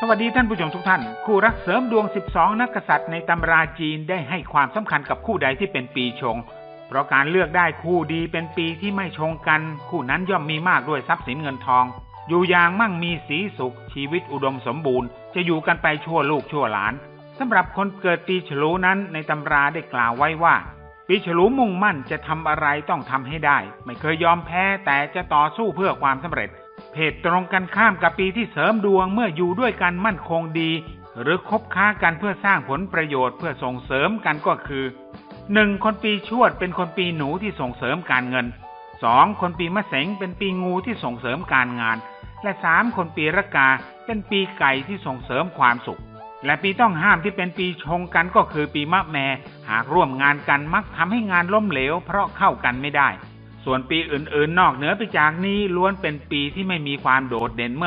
สวัสดีท่านผู้ชมทุกท่าน คู่รักเสริมดวง 12 นักกษัตริย์ในตำราจีนได้ให้ความสำคัญกับคู่ใดที่เป็นปีชง เพราะการเลือกได้คู่ดีเป็นปีที่ไม่ชงกัน คู่นั้นย่อมมีมากด้วยทรัพย์สินเงินทอง อยู่อย่างมั่งมีสีสุข ชีวิตอุดมสมบูรณ์ จะอยู่กันไปชั่วลูกชั่วหลานสำหรับคนเกิดปีฉลูนั้นในตำราได้กล่าวไว้ว่า ปีฉลูมุ่งมั่นจะทำอะไรต้องทำให้ได้ ไม่เคยยอมแพ้แต่จะต่อสู้เพื่อความสำเร็จ เพศตรงกันข้ามกับปีที่เสริมดวงเมื่ออยู่ด้วยกันมั่นคงดี หรือคบค้ากันเพื่อสร้างผลประโยชน์เพื่อส่งเสริมกันก็คือหนึ่งคนปีชวดเป็นคนปีหนูที่ส่งเสริมการเงินสองคนปีมะเสงเป็นปีงูที่ส่งเสริมการงาน และสามคนปีระกาเป็นปีไก่ที่ส่งเสริมความสุข และปีต้องห้ามที่เป็นปีชงกันก็คือปีมะแมหากร่วมงานกันมักทำให้งานล้มเหลวเพราะเข้ากันไม่ได้ ส่วนปีอื่นๆ นอกเหนือไปจากนี้ล้วนเป็นปีที่ไม่มีความโดดเด่นเมื่อ